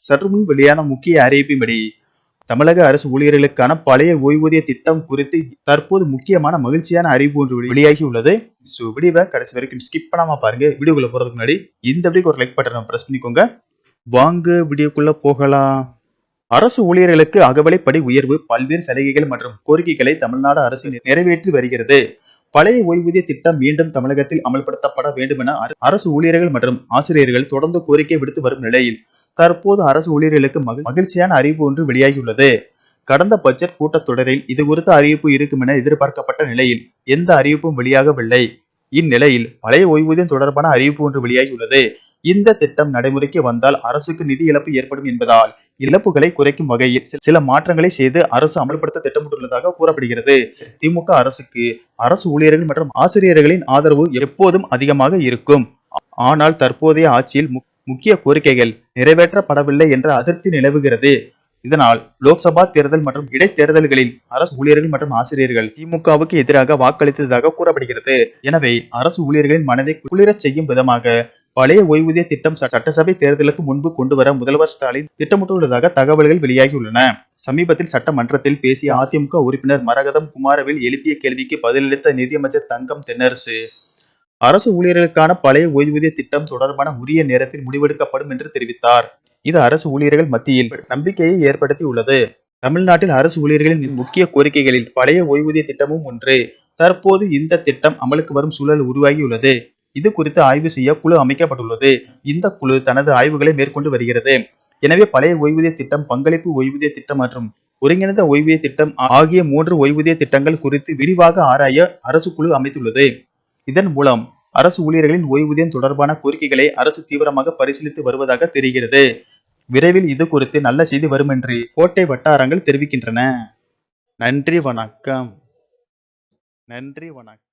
சற்றுமுன் வெளியான முக்கிய அறிவிப்பின்படி தமிழக அரசு ஊழியர்களுக்கான பழைய ஓய்வூதிய திட்டம் குறித்து தற்போது முக்கியமான மகிழ்ச்சியான அறிவு ஒன்று வெளியாகி உள்ளது ஸோ வீடியோவை கடைசி வரைக்கும் ஸ்கிப் பண்ணாம பாருங்க. வீடியோக்குள்ள போறதுக்கு முன்னாடி இந்த வீடியோக்கு ஒரு லைக் பட்டனை ப்ரெஸ் பண்ணிக்கோங்க. வாங்க வீடியோக்குள்ள போகலாம். அரசு ஊழியர்களுக்கு அகவலைப்படி உயர்வு பல்வேறு சலுகைகள் மற்றும் கோரிக்கைகளை தமிழ்நாடு அரசு நிறைவேற்றி வருகிறது. பழைய ஓய்வூதிய திட்டம் மீண்டும் தமிழகத்தில் அமல்படுத்தப்பட வேண்டும் என அரசு ஊழியர்கள் மற்றும் ஆசிரியர்கள் தொடர்ந்து கோரிக்கை விடுத்து வரும் நிலையில் தற்போது அரசு ஊழியர்களுக்கு மகிழ்- மகிழ்ச்சியான அறிவிப்பு ஒன்று வெளியாகியுள்ளது. கடந்த பட்ஜெட் கூட்டத்தொடரில் இது குறித்த அறிவிப்பு இருக்கும் என எதிர்பார்க்கப்பட்ட நிலையில் எந்த அறிவிப்பும் வெளியாகவில்லை. இந்நிலையில் பழைய ஓய்வூதியம் தொடர்பான அறிவிப்பு ஒன்று வெளியாகியுள்ளது. இந்த திட்டம் நடைமுறைக்கு வந்தால் அரசுக்கு நிதி இழப்பு ஏற்படும் என்பதால் இழப்புகளை குறைக்கும் வகையில் சில மாற்றங்களை செய்து அரசு அமல்படுத்த திட்டமிட்டுள்ளதாக கூறப்படுகிறது. திமுக அரசுக்கு அரசு ஊழியர்கள் மற்றும் ஆசிரியர்களின் ஆதரவு எப்போதும் அதிகமாக இருக்கும். ஆனால் தற்போதைய ஆட்சியில் முக்கிய கோரிக்கைகள் நிறைவேற்றப்படவில்லை என்ற அதிருப்தி நிலவுகிறது. இதனால் லோக்சபா தேர்தல் மற்றும் இடைத்தேர்தல்களில் அரசு ஊழியர்கள் மற்றும் ஆசிரியர்கள் திமுகவுக்கு எதிராக வாக்களித்ததாக கூறப்படுகிறது. எனவே அரசு ஊழியர்களின் மனதை குளிரச் செய்யும் விதமாக பழைய ஓய்வூதிய திட்டம் ச- சட்டசபை தேர்தலுக்கு முன்பு கொண்டு வர முதல்வர் ஸ்டாலின் திட்டமிட்டுள்ளதாக தகவல்கள் வெளியாகியுள்ளன. சமீபத்தில் சட்டமன்றத்தில் பேசிய அதிமுக உறுப்பினர் மரகதம் குமாரவில் எழுப்பிய கேள்விக்கு பதிலளித்த நிதியமைச்சர் தங்கம் தென்னரசு அரசு ஊழியர்களுக்கான பழைய ஓய்வூதிய திட்டம் தொடர்பான உரிய நேரத்தில் முடிவெடுக்கப்படும் என்று தெரிவித்தார். இது அரசு ஊழியர்கள் மத்தியில் நம்பிக்கையை ஏற்படுத்தி உள்ளது தமிழ்நாட்டில் அரசு ஊழியர்களின் முக்கிய கோரிக்கைகளில் பழைய ஓய்வூதிய திட்டமும் ஒன்று. தற்போது இந்த திட்டம் அமலுக்கு வரும் சூழல் உருவாகியுள்ளது. இது குறித்து ஆய்வு செய்ய குழு அமைக்கப்பட்டுள்ளது. இந்த குழு தனது ஆய்வுகளை மேற்கொண்டு வருகிறது. எனவே பழைய ஓய்வூதிய திட்டம் பங்களிப்பு ஓய்வூதிய திட்டம் மற்றும் ஒருங்கிணைந்த ஓய்வூதிய திட்டம் ஆகிய மூன்று ஓய்வூதிய திட்டங்கள் குறித்து விரிவாக ஆராய அரசு குழு அமைத்துள்ளது. இதன் மூலம் அரசு ஊழியர்களின் ஓய்வூதியம் தொடர்பான கோரிக்கைகளை அரசு தீவிரமாக பரிசீலித்து வருவதாக தெரிகிறது. விரைவில் இது குறித்து நல்ல செய்தி வரும் என்று கோட்டை வட்டாரங்கள் தெரிவிக்கின்றன. நன்றி வணக்கம். நன்றி வணக்கம்.